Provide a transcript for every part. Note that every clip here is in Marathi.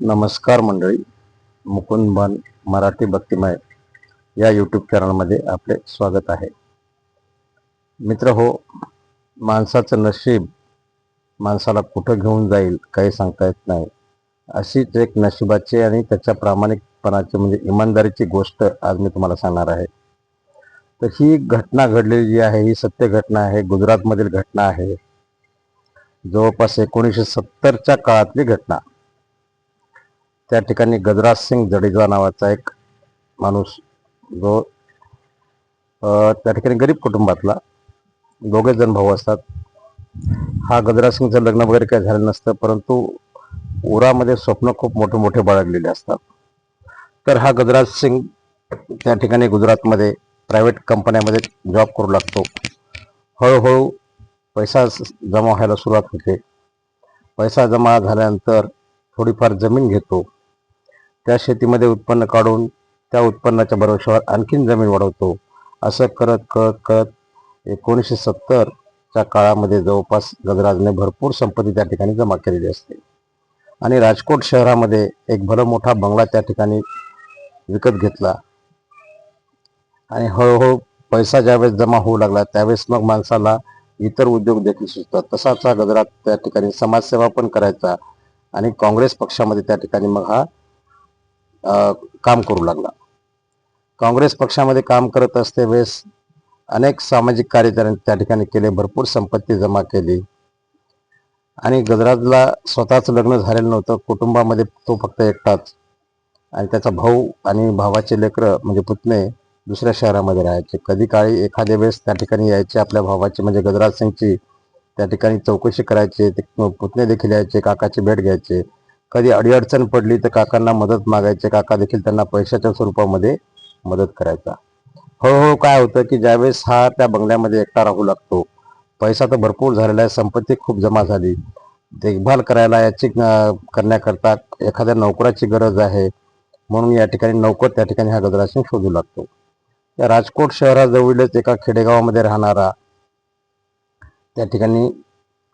नमस्कार मंडळी मुकुंद बन मराठी भक्तिमय या यूट्यूब चॅनलमध्ये आपले स्वागत आहे. मित्र हो माणसाचं नशीब माणसाला कुठं घेऊन जाईल काही सांगता येत नाही. अशीच एक नशिबाची आणि त्याच्या प्रामाणिकपणाची म्हणजे इमानदारीची गोष्ट आज मी तुम्हाला सांगणार आहे. तर ही घटना घडलेली जी आहे ही सत्य घटना आहे गुजरातमधील घटना आहे. जवळपास एकोणीसशे सत्तरच्या काळातली घटना. त्या ठिकाणी गजराज सिंग जडेजा नावाचा एक माणूस जो त्या ठिकाणी गरीब कुटुंबातला दोघे जण भाऊ असतात. हा गजराज सिंगचं लग्न वगैरे काही झालं नसतं परंतु उरामध्ये स्वप्न खूप मोठे मोठे बाळगलेले असतात. तर हा गजराज सिंग त्या ठिकाणी गुजरातमध्ये प्रायव्हेट कंपन्यामध्ये जॉब करू लागतो. हळूहळू पैसा जमा व्हायला सुरुवात होते. पैसा जमा झाल्यानंतर थोडीफार जमीन घेतो. त्या शेतीमध्ये उत्पन्न काढून त्या उत्पन्नाच्या भरोशावर आणखीन जमीन वाढवतो. असं करत करत करत एकोणीसशे सत्तरच्या काळामध्ये जवळपास गजराजने भरपूर संपत्ती त्या ठिकाणी जमा केलेली असते. आणि राजकोट शहरामध्ये एक भलं मोठा बंगला त्या ठिकाणी विकत घेतला. आणि हळूहळू पैसा ज्यावेळेस जमा होऊ लागला त्यावेळेस मग माणसाला इतर उद्योग देखील सुचतात. तसाच हा गजरात त्या ठिकाणी समाजसेवा पण करायचा. आणि काँग्रेस पक्षामध्ये त्या ठिकाणी मग हा काम करू लागला. काँग्रेस पक्षामध्ये काम करत असते वेळेस अनेक सामाजिक कार्य त्याने त्या ठिकाणी केले भरपूर संपत्ती जमा केली. आणि गजराजला स्वतःच लग्न झालेलं नव्हतं कुटुंबामध्ये तो फक्त एकटाच. आणि त्याचा भाऊ आणि भावाचे लेकरं म्हणजे पुतणे दुसऱ्या शहरामध्ये राहायचे. कधी काळी एखाद्या वेळेस त्या ठिकाणी यायचे आपल्या भावाची म्हणजे गजराज सिंगची त्या ठिकाणी चौकशी करायचे ते पुतणे देखील यायचे काकाची भेट घ्यायचे. कधी अडीअडचण पडली तर काकांना मदत मागायचे काका देखील त्यांना पैशाच्या स्वरूपामध्ये मदत करायचा. हळूहळू काय होतं की ज्यावेळेस हा त्या बंगल्यामध्ये एकटा राहू लागतो पैसा तर भरपूर झालेला आहे संपत्ती खूप जमा झाली. देखभाल करायला याची करण्याकरता एखाद्या नोकराची गरज आहे म्हणून या ठिकाणी नोकर त्या ठिकाणी हा गजराजसिंग शोधू लागतो. या राजकोट शहराजवळीलच एका खेडेगावामध्ये राहणारा त्या ठिकाणी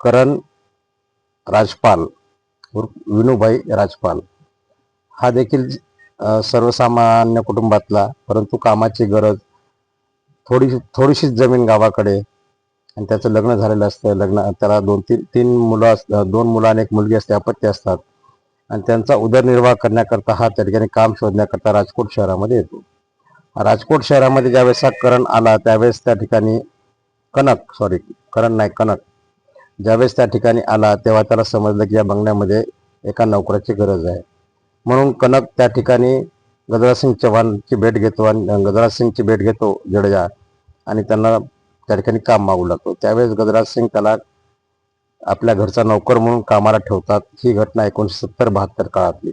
करण राजपाल विनूभाई राजपाल. हा देखील सर्वसामान्य कुटुंबातला परंतु कामाची गरज थोडी थोडीशीच जमीन गावाकडे आणि त्याचं लग्न झालेलं असतं. लग्न त्याला दोन तीन तीन मुलं असतात दोन मुलं आणि एक मुलगी असते अपत्य असतात. आणि त्यांचा उदरनिर्वाह करण्याकरता हा त्या ठिकाणी काम शोधण्याकरता राजकोट शहरामध्ये येतो. राजकोट शहरामध्ये ज्यावेळेस हा करण आला त्यावेळेस त्या ठिकाणी कनक सॉरी करण नाही कनक. ज्यावेळेस त्या ठिकाणी आला तेव्हा त्याला समजलं की या बंगल्यामध्ये एका नोकराची गरज आहे. म्हणून कनक त्या ठिकाणी गजराज सिंग चव्हाणची भेट घेतो आणि गजराज सिंगची भेट घेतो जडेजा आणि त्यांना त्या ठिकाणी काम मागू लागतो. त्यावेळेस गजराज सिंग त्याला आपल्या घरचा नोकर म्हणून कामाला ठेवतात. ही घटना एकोणीसशे सत्तर बहात्तर काळातली.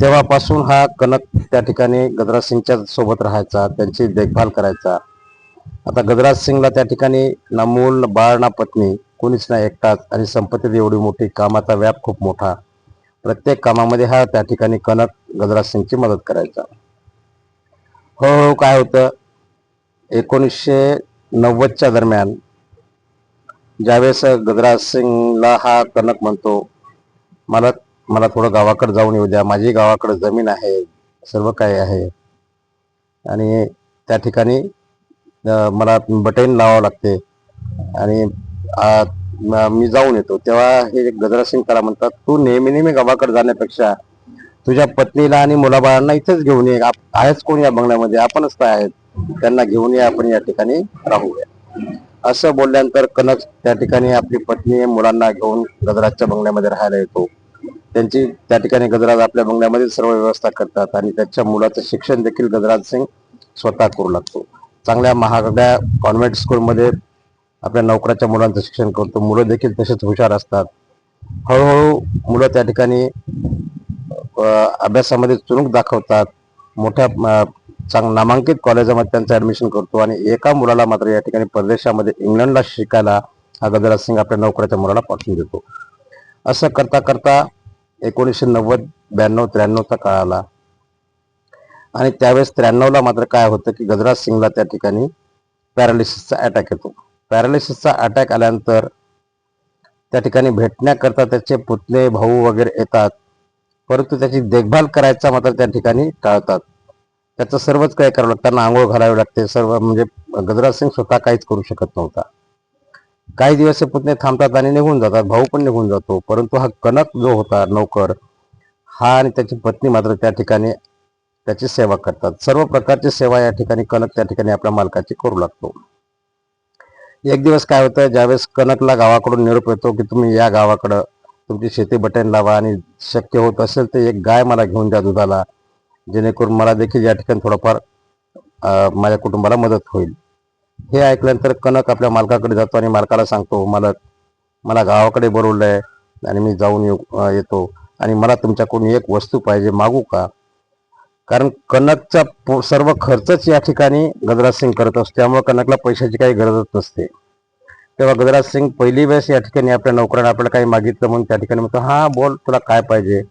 तेव्हापासून हा कनक त्या ठिकाणी गजराज सिंगच्या सोबत राहायचा त्यांची देखभाल करायचा. आता गजराज सिंगला त्या ठिकाणी ना मूल बाळ ना पत्नी कोणीच नाही एकटाच आणि संपत्ती एवढी मोठी कामाचा व्याप खूप मोठा. प्रत्येक कामामध्ये हा त्या ठिकाणी कनक गजराज सिंगची मदत करायचा. हळूहळू काय होतं? एकोणीसशे नव्वदच्या दरम्यान ज्यावेळेस गजराज सिंगला हा कनक म्हणतो मला मला थोडं गावाकडे जाऊन येऊ द्या माझी गावाकडे जमीन आहे सर्व काही आहे. आणि त्या ठिकाणी मला बटन लावावं लागते. आणि मी जाऊन येतो. तेव्हा हे गजराज सिंग त्याला म्हणतात तू नेहमी नेहमी गावाकडे जाण्यापेक्षा तुझ्या पत्नीला आणि मुलाबाळांना इथेच घेऊन ये. आप- आहेच कोण या बंगल्यामध्ये? आपणच काय आहेत. त्यांना घेऊन ये आपण या ठिकाणी राहूया. असं बोलल्यानंतर कनक त्या ठिकाणी आपली पत्नी मुलांना घेऊन गजराजच्या बंगल्यामध्ये राहायला येतो. त्यांची त्या ठिकाणी गजराज आपल्या बंगल्यामध्ये सर्व व्यवस्था करतात आणि त्याच्या मुलाचं शिक्षण देखील गजराज सिंग स्वतः करू लागतो. चांगल्या महागड्या कॉन्व्हेंट स्कूलमध्ये आपल्या नोकराच्या मुलांचं शिक्षण करतो. मुलं देखील तसेच हुशार असतात. हळूहळू मुलं त्या ठिकाणी अभ्यासामध्ये चुणूक दाखवतात. मोठ्या चांग नामांकित कॉलेजामध्ये त्यांचं ऍडमिशन करतो आणि एका मुलाला मात्र या ठिकाणी परदेशामध्ये इंग्लंडला शिकायला हा गजराज सिंग आपल्या नोकऱ्याच्या मुलाला पाठवून देतो. असं करता करता एकोणीसशे नव्वद ब्याण्णव त्र्याण्णवचा काळ आला. आणि त्यावेळेस त्र्याण्णवला मात्र काय होतं की गजराज सिंगला त्या ठिकाणी पॅरालिसिसचा अटॅक येतो. पॅरालिसिसचा अटॅक आल्यानंतर त्या ठिकाणी भेटण्याकरता त्याचे पुतणे भाऊ वगैरे येतात. परंतु त्याची देखभाल करायचा मात्र त्या ठिकाणी टाळतात. त्याचं सर्वच काय करावं लागतं. त्यांना आंघोळ घालावी लागते. सर्व म्हणजे गजराज सिंग स्वतः काहीच करू शकत नव्हता. काही दिवस हे पुतणे थांबतात आणि निघून जातात. भाऊ पण निघून जातो. परंतु हा कनक जो होता नौकर हा आणि त्याची पत्नी मात्र त्या ठिकाणी त्याची सेवा करतात. सर्व प्रकारची सेवा या ठिकाणी कनक त्या ठिकाणी आपल्या मालकाची करू लागतो. एक दिवस काय होतं ज्यावेळेस कनकला गावाकडून निरोप येतो की तुम्ही या गावाकडं तुमची शेती बटन लावा आणि शक्य होत असेल तर एक गाय मला घेऊन द्या दुधाला. जेणेकरून मला देखील या ठिकाणी थोडंफार माझ्या कुटुंबाला मदत होईल. हे ऐकल्यानंतर कनक आपल्या मालकाकडे जातो आणि मालकाला सांगतो मालक मला गावाकडे बोलवलंय आणि मी जाऊन येऊ येतो. आणि मला तुमच्याकडून एक वस्तू पाहिजे मागू का? कारण कनकचा सर्व खर्चच या ठिकाणी गजराज सिंग करत असतो. त्यामुळे कनकला पैशाची काही गरजच नसते. तेव्हा गजराज सिंग पहिली वेळेस या ठिकाणी आपल्या नोकराने आपल्याला काही मागितलं म्हणून त्या ठिकाणी म्हणतो हा बोल तुला काय पाहिजे?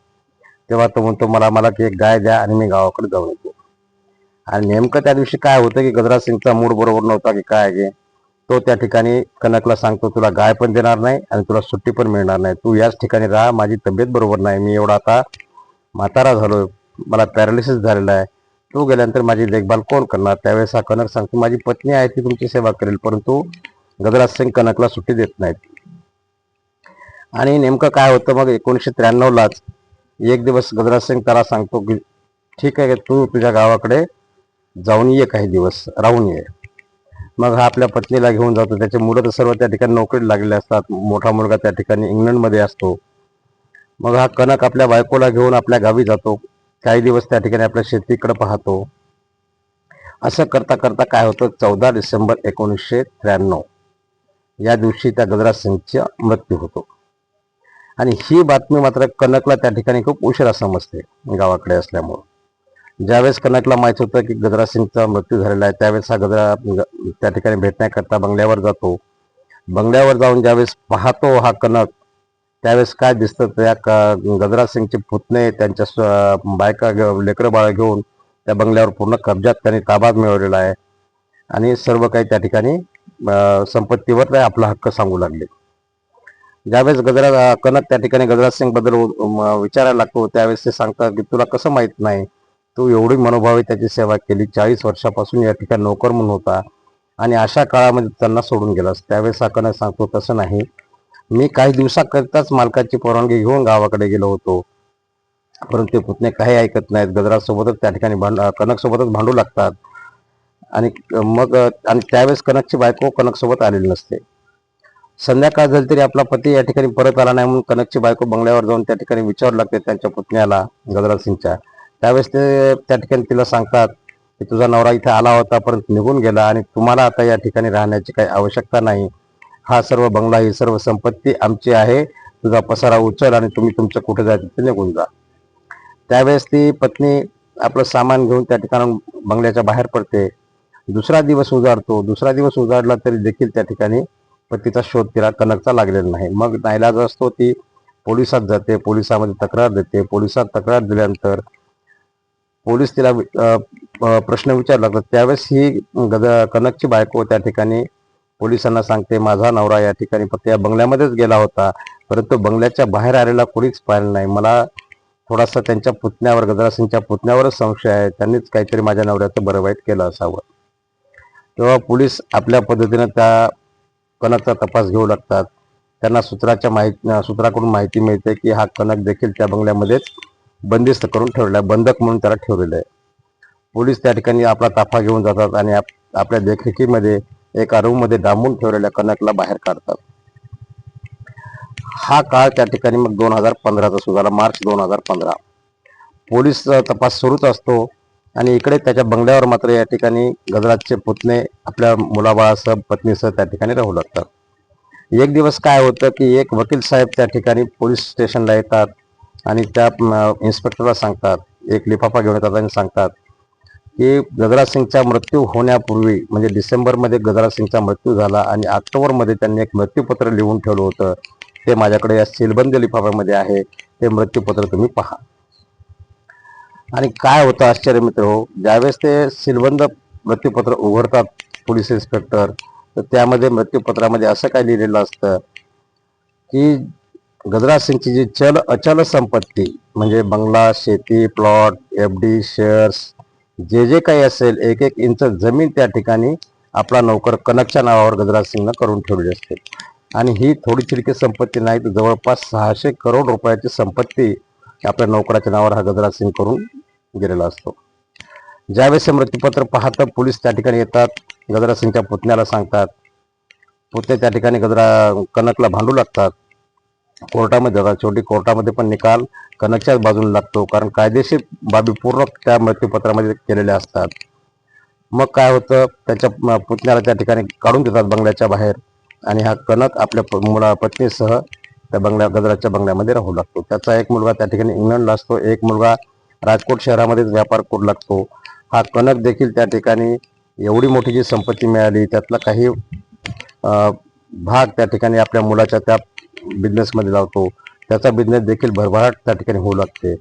तेव्हा तो म्हणतो मला मला की एक गाय द्या आणि मी गावाकडे जाऊन येतो. आणि नेमकं त्या दिवशी काय होतं की गजराज सिंगचा मूड बरोबर नव्हता की काय आहे तो त्या ठिकाणी कनकला सांगतो तुला गाय पण देणार नाही आणि तुला सुट्टी पण मिळणार नाही. तू याच ठिकाणी राहा माझी तब्येत बरोबर नाही. मी एवढा आता म्हातारा झालो मला पॅरालिसिस झालेला आहे. तू गेल्यानंतर माझी देखभाल कोण करणार? त्यावेळेस हा कनक सांगतो माझी पत्नी आहे ती तुमची सेवा करेल परंतु गजराज सिंग कनकला सुट्टी देत नाहीत. आणि नेमकं काय होतं मग? एकोणीसशे त्र्याण्णवलाच एक दिवस गजराज सिंग त्याला सांगतो की ठीक आहे तू तुझ्या गावाकडे जाऊन ये काही दिवस राहून ये. मग हा आपल्या पत्नीला घेऊन जातो. त्याचे मुलं तर सर्व त्या ठिकाणी नोकरीत लागलेले असतात. मोठा मुलगा त्या ठिकाणी इंग्लंडमध्ये असतो. मग हा कनक आपल्या बायकोला घेऊन आपल्या गावी जातो. काही दिवस त्या ठिकाणी आपल्या शेतीकडे पाहतो. असं करता करता काय होतं? चौदा डिसेंबर एकोणीसशे त्र्याण्णव. या दिवशी त्या गजराज सिंगचा मृत्यू होतो. आणि ही बातमी मात्र कनकला त्या ठिकाणी खूप उशिरा समजते गावाकडे असल्यामुळं. ज्यावेळेस कनकला माहीत होतं की गजराज सिंगचा मृत्यू झालेला आहे त्यावेळेस हा गजरा त्या ठिकाणी भेटण्याकरता बंगल्यावर जातो. बंगल्यावर जाऊन ज्यावेळेस पाहतो हा कनक त्यावेळेस काय दिसतं त्या गजराज सिंगचे पुतणे त्यांच्या स्व- बायका लेकरं बाळ घेऊन त्या बंगल्यावर पूर्ण कब्जात त्यांनी ताबा मिळवलेला आहे. आणि सर्व काही त्या ठिकाणी संपत्तीवर आपला हक्क सांगू लागले. ज्यावेळेस गजराज कनक त्या ठिकाणी गजराज सिंगबद्दल विचारायला लागतो त्यावेळेस ते सांगतात की तुला कसं माहीत नाही? तू एवढी मनोभावी त्याची सेवा केली चाळीस वर्षापासून या ठिकाणी नोकर म्हणून होता आणि अशा काळामध्ये त्यांना सोडून गेलास. त्यावेळेस हा कनक सांगतो तसं नाही. मी काही दिवसाकरिताच मालकाची परवानगी घेऊन गावाकडे गेलो होतो. परंतु पुतणे काही ऐकत नाहीत. गजरासोबतच त्या ठिकाणी भांड कणकसोबतच भांडू लागतात. आणि मग आणि त्यावेळेस कनकची बायको कणकसोबत आलेली नसते. संध्याकाळ झाली तरी आपला पती या ठिकाणी परत आला नाही म्हणून कनकची बायको बंगल्यावर जाऊन त्या ठिकाणी विचारू लागते त्यांच्या पुतण्याला गजराज सिंगच्या त्यावेळेस ते त्या ठिकाणी तिला सांगतात की तुझा नवरा इथे आला होता परंतु निघून गेला आणि तुम्हाला आता या ठिकाणी राहण्याची काही आवश्यकता नाही. हा सर्व बंगला ही सर्व संपत्ती आमची आहे. तुझा पसारा उचल आणि तुम्ही तुमचं कुठे जायचं ते निघून जा. त्यावेळेस ती पत्नी आपलं सामान घेऊन त्या ठिकाणून बंगल्याच्या बाहेर पडते. दुसरा दिवस उजाडतो. दुसरा दिवस उजाडला तरी देखील त्या ठिकाणी पतीचा शोध तिला कनकचा लागलेला नाही. मग नाईलाज असतो ती पोलिसात जाते. पोलिसामध्ये तक्रार देते. पोलिसात तक्रार दिल्यानंतर पोलीस तिला प्रश्न विचारला. लागतात त्यावेळेस ही गद कनकची बायको त्या ठिकाणी पोलिसांना सांगते माझा नवरा या ठिकाणी फक्त या बंगल्यामध्येच गेला होता परंतु बंगल्याच्या बाहेर आलेला कोणीच पाहिलं नाही. मला थोडासा त्यांच्या पुतण्यावर गजरासिंगच्या पुतण्यावरच संशय आहे. त्यांनीच काहीतरी माझ्या नवऱ्याचं बरं वाईट केलं असावं. तेव्हा पोलीस आपल्या पद्धतीनं त्या कणकचा तपास घेऊ लागतात. त्यांना सूत्राच्या माहिती सूत्राकडून माहिती मिळते की हा कणक देखील त्या बंगल्यामध्येच बंदिस्त करून ठेवलेला आहे बंधक म्हणून त्याला ठेवलेलं आहे. पोलीस त्या ठिकाणी आपला ताफा घेऊन जातात आणि आप- आपल्या देखरेखीमध्ये एका रूममध्ये डांबून ठेवलेल्या कनकला बाहेर काढतात. हा काळ त्या ठिकाणी मग दोन हजार पंधराचा सुरू झाला मार्च दोन हजार पंधरा. पोलीस तपास सुरूच असतो आणि इकडे त्याच्या बंगल्यावर मात्र या ठिकाणी गजराजचे पुतणे आपल्या मुलाबाळासह पत्नीसह त्या ठिकाणी राहू लागतात. एक दिवस काय होतं की एक वकील साहेब त्या ठिकाणी पोलीस स्टेशनला येतात आणि त्या इन्स्पेक्टरला सांगतात एक लिफाफा घेऊन येतात आणि सांगतात की गजराज सिंगचा मृत्यू होण्यापूर्वी म्हणजे डिसेंबरमध्ये गजराज सिंगचा मृत्यू झाला आणि ऑक्टोबरमध्ये त्यांनी एक मृत्यूपत्र लिहून ठेवलं होतं. ते माझ्याकडे या सीलबंद लिफाफ्यामध्ये आहे. ते मृत्यूपत्र तुम्ही पहा. आणि काय होतं आश्चर्य मित्र हो ज्यावेळेस ते सीलबंद मृत्यूपत्र उघडतात पोलीस इन्स्पेक्टर तर त्यामध्ये मृत्यूपत्रामध्ये असं काय लिहिलेलं असतं की गजराज सिंगची जी चल अचल संपत्ती म्हणजे बंगला शेती प्लॉट एफ डी शेअर्स जे जे काही असेल एक एक इंच जमीन त्या ठिकाणी आपला नोकर कनकच्या नावावर गजराज सिंगनं करून ठेवली असते. आणि ही थोडी चिडकी संपत्ती नाही तर जवळपास सहाशे करोड रुपयाची संपत्ती आपल्या नोकराच्या नावावर हा गजराज सिंग करून गेलेला असतो. ज्यावेळेस मृत्यूपत्र पाहतं पोलीस त्या ठिकाणी येतात गजराज सिंगच्या पुतण्याला सांगतात. पुतणे त्या ठिकाणी गजरा कनकला भांडू लागतात. कोर्टामध्ये जातात. शेवटी कोर्टामध्ये पण निकाल कनकच्याच बाजूला लागतो. कारण कायदेशीर बाबी पूर्ण त्या मृत्यूपत्रामध्ये केलेल्या असतात. मग काय होतं? त्याच्या पुतण्याला त्या ठिकाणी काढून देतात बंगल्याच्या बाहेर. आणि हा कनक आपल्या प- मुला पत्नीसह त्या बंगल्या गजराच्या बंगल्यामध्ये राहू लागतो. त्याचा एक मुलगा त्या ठिकाणी इंग्लंडला असतो. एक मुलगा राजकोट शहरामध्येच व्यापार करू लागतो. हा कनक देखील त्या ठिकाणी एवढी मोठी जी संपत्ती मिळाली त्यातला काही भाग त्या ठिकाणी आपल्या मुलाच्या त्या बिझनेसमध्ये लावतो. त्याचा बिझनेस देखील भरभराट त्या ठिकाणी होऊ लागते.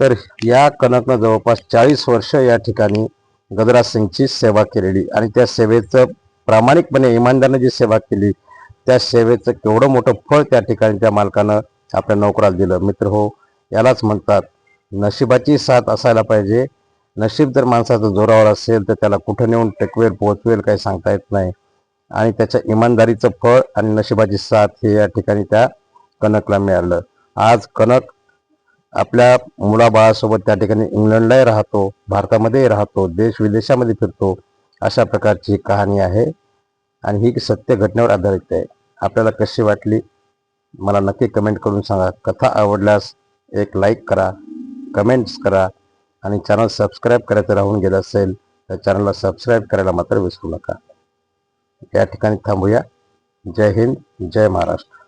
तर या कनकनं जवळपास चाळीस वर्ष या ठिकाणी गजराज सिंगची सेवा केलेली आणि त्या सेवेचं प्रामाणिकपणे इमानदारनं जी सेवा केली त्या सेवेचं केवढं मोठं फळ त्या ठिकाणी त्या मालकानं आपल्या नोकराला दिलं. मित्र हो यालाच म्हणतात नशिबाची साथ असायला पाहिजे. नशीब जर माणसाचं जोरावर असेल तर त्याला कुठं नेऊन टेकवेल पोहोचवेल काही सांगता येत नाही. आणि त्याच्या इमानदारीचं फळ आणि नशिबाची साथ हे या ठिकाणी त्या कनकला मिळालं. आज कनक आपल्या मुलाबाळासोबत त्या ठिकाणी इंग्लंडलाही राहतो भारतामध्येही राहतो देश विदेशामध्ये फिरतो अशा प्रकारची कहाणी आहे. आणि ही सत्य घटनेवर आधारित आहे. आपल्याला कशी वाटली? मला नक्की कमेंट करून सांगा. कथा आवडल्यास एक लाईक करा कमेंट्स करा आणि चॅनल सबस्क्राईब करायचं राहून गेलं असेल तर चॅनलला सबस्क्राईब करायला मात्र विसरू नका. या ठिकाणी थांबूया. जय हिंद जय महाराष्ट्र.